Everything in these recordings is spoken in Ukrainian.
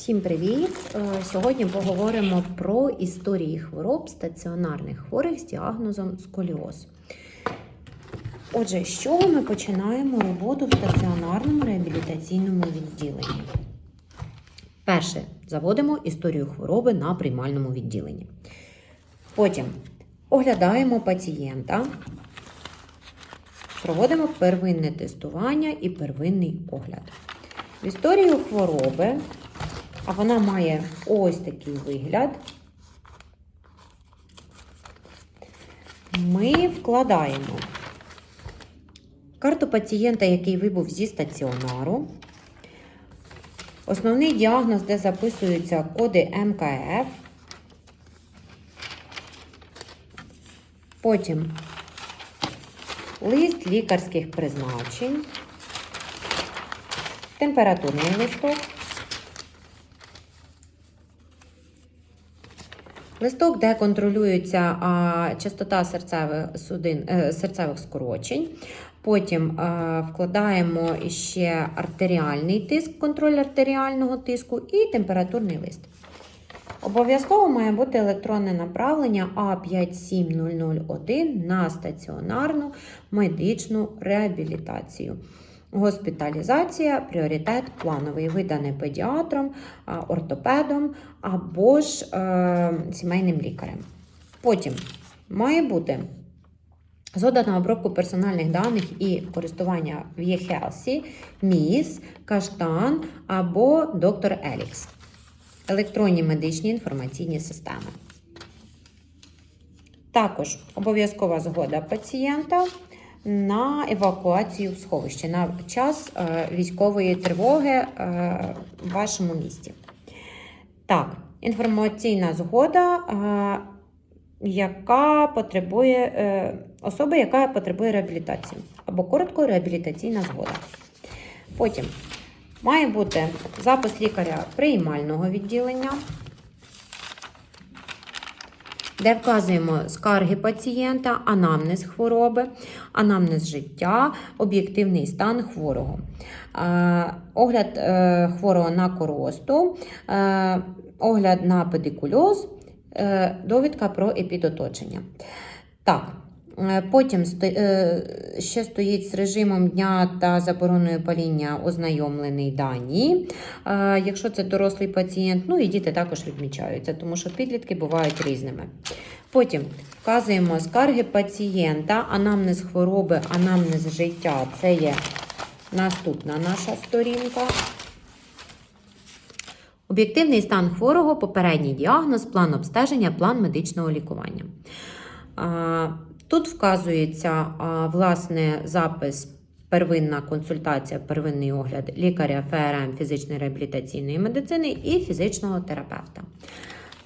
Всім привіт! Е, Сьогодні поговоримо про історії хвороб стаціонарних хворих з діагнозом сколіоз. Отже, з чого ми починаємо роботу в стаціонарному реабілітаційному відділенні? Перше, заводимо історію хвороби на приймальному відділенні. Потім оглядаємо пацієнта, проводимо первинне тестування і первинний огляд. В історію хвороби, а вона має ось такий вигляд. Ми вкладаємо карту пацієнта, який вибув зі стаціонару. Основний діагноз, де записуються коди МКФ. Потім лист лікарських призначень, температурний листок, листок, де контролюється частота серцевих, судин, е, серцевих скорочень. Потім е, вкладаємо ще артеріальний тиск, контроль артеріального тиску і температурний лист. Обов'язково має бути електронне направлення А57001 на стаціонарну медичну реабілітацію. Госпіталізація, пріоритет плановий, виданий педіатром, ортопедом або ж е, сімейним лікарем. Потім має бути Згода на обробку персональних даних і користування в eHealthy, МІС, Каштан або Доктор Елікс. Електронні медичні інформаційні системи. Також обов'язкова згода пацієнта на евакуацію в сховище на час е, військової тривоги е, в вашому місті. Так, інформаційна згода. е, яка потребує особи, яка потребує реабілітації, або коротко реабілітаційна згода. Потім має бути запис лікаря приймального відділення, де вказуємо скарги пацієнта, анамнез хвороби, анамнез життя, об'єктивний стан хворого, Е, огляд е, хворого на коросту, е, огляд на педикульоз. Довідка про епідоточення. Так, потім е, ще стоїть з режимом дня та забороною паління ознайомлений дані. Е, Якщо це дорослий пацієнт, ну і діти також відмічаються, тому що підлітки бувають різними. Потім вказуємо скарги пацієнта, анамнез хвороби, анамнез життя. Це є наступна наша сторінка. Об'єктивний стан хворого, попередній діагноз, план обстеження, план медичного лікування. Тут вказується власне запис. Первинна консультація, первинний огляд лікаря ФРМ фізичної реабілітаційної медицини і фізичного терапевта.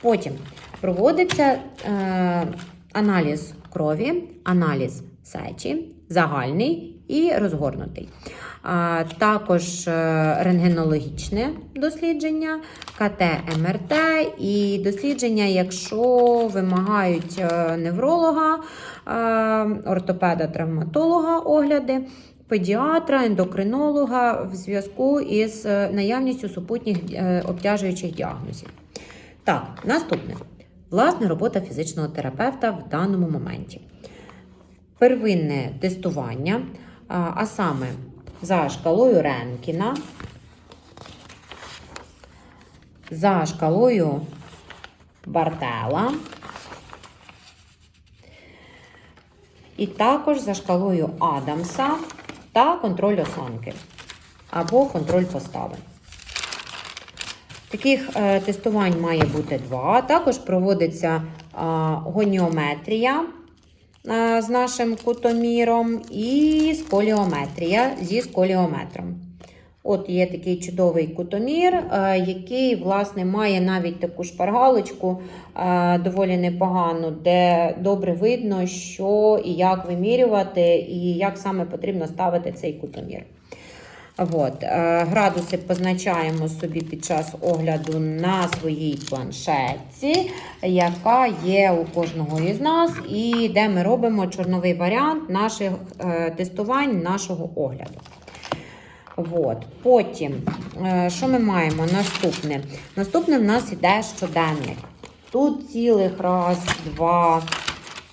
Потім проводиться е, аналіз крові, аналіз сечі, загальний і розгорнутий. Також е, рентгенологічне дослідження, КТ, МРТ і дослідження, якщо вимагають е, невролога, е, ортопеда, травматолога огляди, педіатра, ендокринолога в зв'язку із наявністю супутніх обтяжуючих діагнозів. Так, наступне. Власне, робота фізичного терапевта в даному моменті. Первинне тестування, а саме за шкалою Ренкіна, за шкалою Бартела, і також за шкалою Адамса та контроль осанки або контроль постави. Таких е, тестувань має бути два. Також проводиться гоніометрія з нашим кутоміром і сколіометрія зі сколіометром. От є такий чудовий кутомір, е, який, власне, має навіть таку шпаргалочку е, доволі непогану, де добре видно, що і як вимірювати, і як саме потрібно ставити цей кутомір. От, е, градуси позначаємо собі під час огляду на своїй планшетці, яка є у кожного із нас, і де ми робимо чорновий варіант наших е, тестувань, нашого огляду. От. Потім, е, що ми маємо? Наступне. Наступне в нас іде щоденник. Тут цілих раз, два,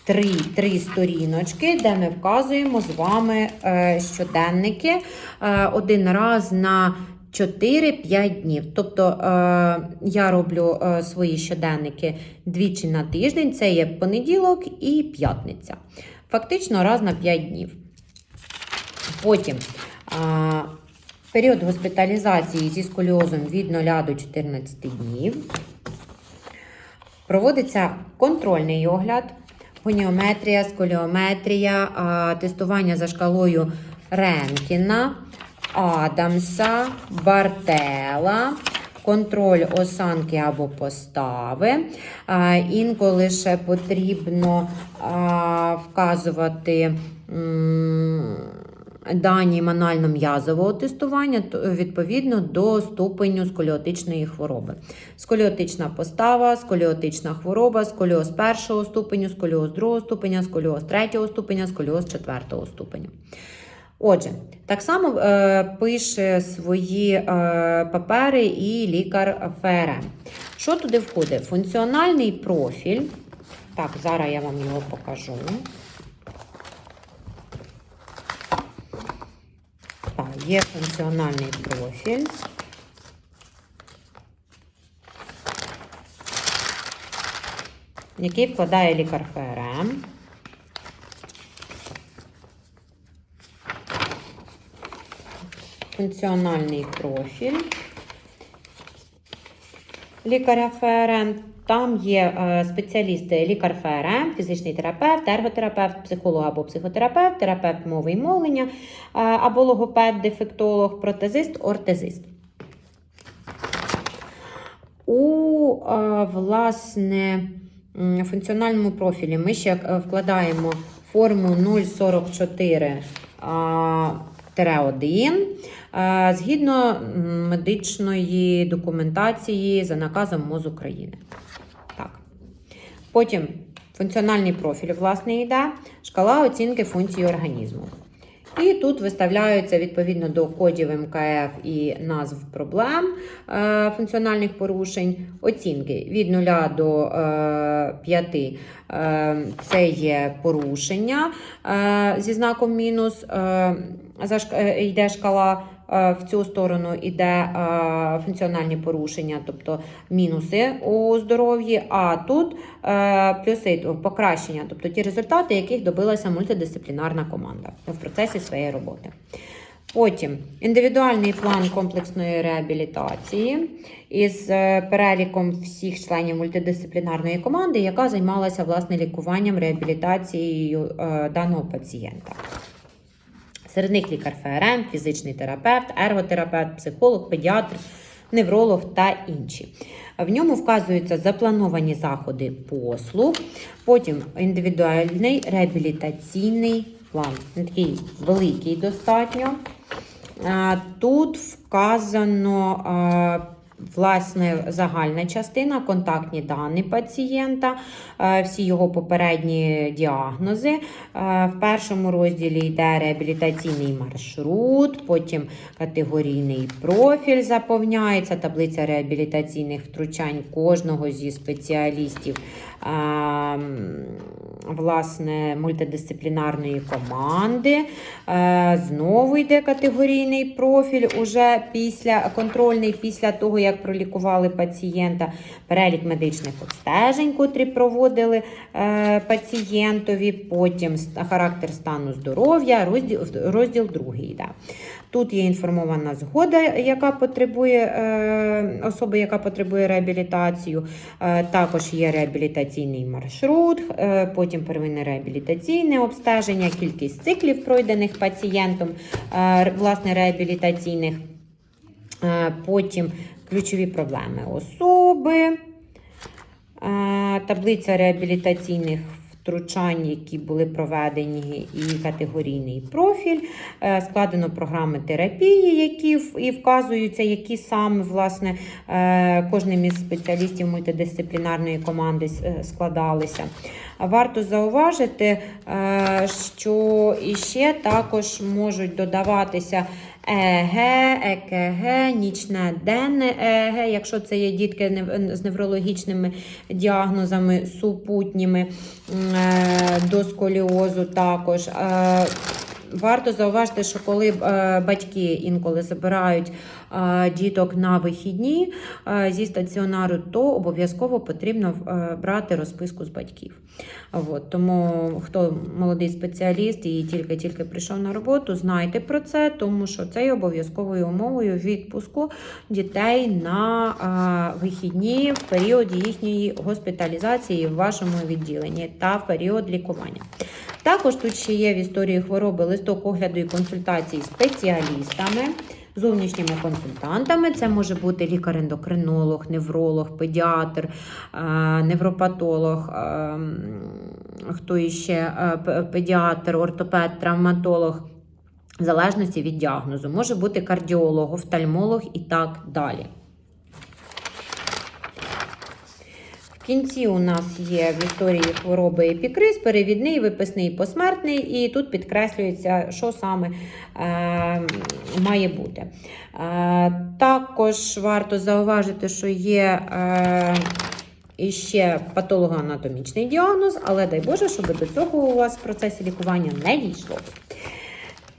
три, три сторіночки, де ми вказуємо з вами е, щоденники е, один раз на 4-5 днів. Тобто е, я роблю свої щоденники двічі на тиждень, це є понеділок і п'ятниця. Фактично раз на 5 днів. Потім період госпіталізації зі сколіозом від 0 до 14 днів. Проводиться контрольний огляд, гоніометрія, сколіометрія, тестування за шкалою Ренкіна, Адамса, Бартела, контроль осанки або постави. Інколи ще потрібно вказувати. Дані манально-м'язового тестування відповідно до ступеню сколіотичної хвороби. Сколіотична постава, сколіотична хвороба, сколіоз першого ступеню, сколіоз другого ступеня, сколіоз третього ступеня, сколіоз четвертого ступеню. Отже, так само е, пише свої е, папери і лікар ФРМ. Що туди входить? Функціональний профіль. Так, зараз я вам його покажу. Є функціональний профіль. Який вкладає лікар ФРМ. Функціональний профіль лікаря ФРМ. Там є е, спеціалісти лікар ФРМ, фізичний терапевт, ерготерапевт, психолог або психотерапевт, терапевт мови і мовлення, е, або логопед, дефектолог, протезист, ортезист. У е, власне функціональному профілі ми ще вкладаємо форму 044 а, тире 1 е, згідно медичної документації за наказом МОЗ України. Так. Потім функціональний профіль, власне, йде, шкала оцінки функції організму. І тут виставляються відповідно до кодів МКФ і назв проблем е, функціональних порушень, оцінки від 0 до е, 5 е, це є порушення е, зі знаком мінус. Е, е, йде шкала е, в цю сторону йде е, функціональні порушення, тобто мінуси у здоров'ї, а тут е, плюси покращення, тобто ті результати, яких добилася мультидисциплінарна команда в процесі своєї роботи. Потім індивідуальний план комплексної реабілітації із е, переліком всіх членів мультидисциплінарної команди, яка займалася власне лікуванням реабілітацією е, даного пацієнта. Серед них лікар ФРМ, фізичний терапевт, ерготерапевт, психолог, педіатр, невролог та інші. В ньому вказуються заплановані заходи послуг, потім індивідуальний реабілітаційний план. Він такий великий достатньо. Тут вказано власне загальна частина, контактні дані пацієнта, е, всі його попередні діагнози. Е, В першому розділі йде реабілітаційний маршрут, потім категорійний профіль заповняється, таблиця реабілітаційних втручань кожного зі спеціалістів. Е, Власне, мультидисциплінарної команди. Е, Знову йде категорійний профіль уже після контрольний, після того, як пролікували пацієнта, перелік медичних обстежень, котрі проводили е, пацієнтові, потім характер стану здоров'я, розділ, розділ другий йде. Тут є інформована згода, яка потребує е, особи, яка потребує реабілітацію. Е, також є реабілітаційний маршрут, е, потім первинне реабілітаційне обстеження, кількість циклів пройдених пацієнтом, власне реабілітаційних. Потім ключові проблеми особи, таблиця реабілітаційних втручань, які були проведені, і категорійний профіль. Е, Складено програми терапії, які і вказуються, які саме власне е, кожним із спеціалістів мультидисциплінарної команди е, складалися. Варто зауважити, що іще також можуть додаватися ЕГ, ЕКГ, нічне денне ЕГ, якщо це є дітки з неврологічними діагнозами супутніми е, до сколіозу також. Е, Варто зауважити, що коли е, батьки інколи забирають діток на вихідні зі стаціонару, то обов'язково потрібно е, брати розписку з батьків. От, тому хто молодий спеціаліст і тільки-тільки прийшов на роботу, знайте про це, тому що це є обов'язковою умовою відпуску дітей на вихідні в період їхньої госпіталізації в вашому відділенні та в період лікування. Також тут ще є в історії хвороби листок огляду і консультації з спеціалістами, зовнішніми консультантами. Це може бути лікар-ендокринолог, невролог, педіатр, е, невропатолог, е, хто іще е, педіатр, ортопед, травматолог. В залежності від діагнозу, може бути кардіолог, офтальмолог і так далі. В кінці у нас є в історії хвороби епікриз, перевідний, виписний, посмертний, і тут підкреслюється, що саме е, має бути. Е, також варто зауважити, що є е, іще патологоанатомічний діагноз, але дай Боже, щоб до цього у вас в процесі лікування не дійшло.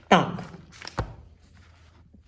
Так,